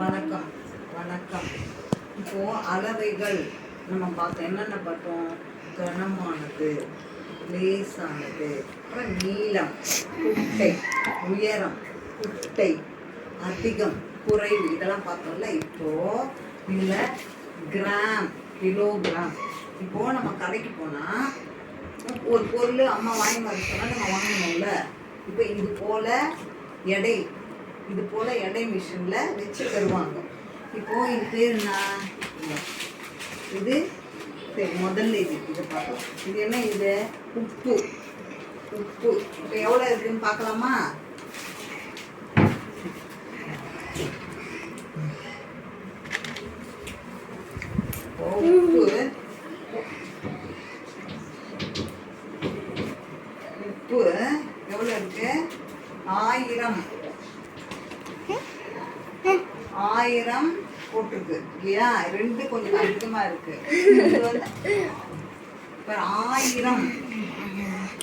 வணக்கம் வணக்கம். இப்போ அளவைகள் நம்ம பார்த்தோம் என்னென்ன பார்த்தோம்? கனமானது லேசானது அப்புறம் நீளம் குட்டை உயரம் குட்டை அதிகம் குறைவு. இதெல்லாம் பார்த்தோம்ல. இப்போ இதில் கிராம் கிலோகிராம். இப்போ நம்ம கடைக்கு போனால் ஒரு பொருள் அம்மா வாங்கி வர சொன்னால் நம்ம வாங்கணும்ல. இப்போ இது போல எடை இது போல எடை மிஷினில் வச்சு தருவாங்க. இப்போ இது பேர் நான் இது சரி முதல்ல இது இதை பார்க்கலாம். இது என்ன இது? உப்பு. உப்பு. இப்போ எவ்வளோ இருக்குன்னு பார்க்கலாமா? உப்பு. உப்பு. எவ்வளோ இருக்கு? ஆயிரம். ஆயிரம் போட்டிருக்கு. இல்லையா? ரெண்டு கொஞ்சம் அதிகமா இருக்கு. ஆயிரம்.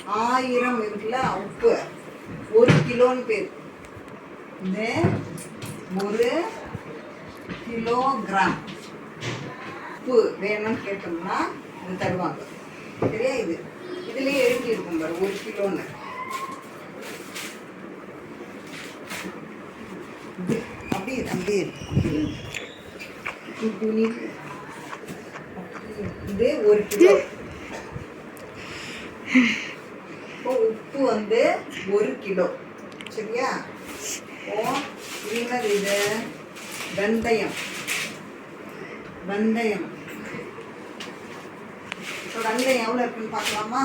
ஆயிரம் இருக்குல்ல? உப்பு. ஒரு கிலோன்னு பேர். இது ஒரு கிலோகிராம். உப்பு வேணும்னு கேட்டோம்னா இது தருவாங்க. சரியா இது? இதுலயே எழுதி இருக்கும் பாரு ஒரு கிலோன்னு இது அப்படியே அப்படியே இருக்கு. இது இது ஒரு கிலோ. இப்போ உப்பு வந்து ஒரு கிலோ. சரியா? இது என்னது இது? வெந்தயம். வெந்தயம். இப்போ வெந்தயம் எவ்வளோ இருக்குன்னு பார்க்கலாமா?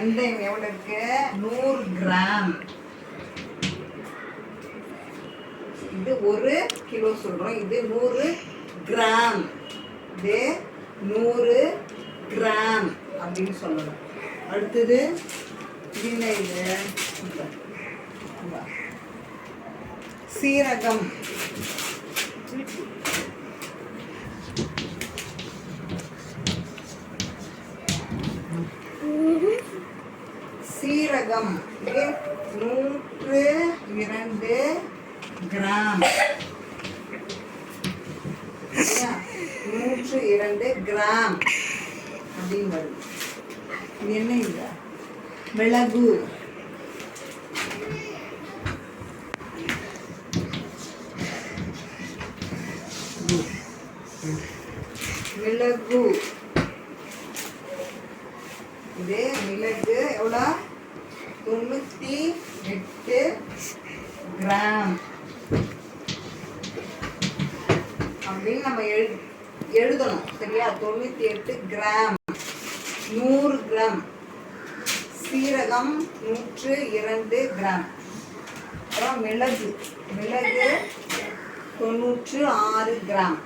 வெந்தயம் எவ்வளோ இருக்கு? நூறு கிராம். இது ஒரு கிலோ சொல்கிறோம் இது நூறு கிராம். இது நூறு கிராம் அப்படின்னு சொல்லணும். அடுத்தது என்ன இது? சீரகம். சீரகம் இது நூற்று இரண்டு கிராம். நூற்று இரண்டு கிராம் அப்படின்னு வருது இது என்ன இது? மிளகு. மிளகு. இது மிளகு. எவ்வளோ? தொண்ணூற்றி எட்டு கிராம். அப்படின்னு நம்ம எழு எழுதணும் சரியா? தொண்ணூற்றி எட்டு கிராம். நூறு கிராம். சீரகம் நூற்று இரண்டு கிராம். அப்புறம் மிளகு. மிளகு தொண்ணூற்று ஆறு கிராம்.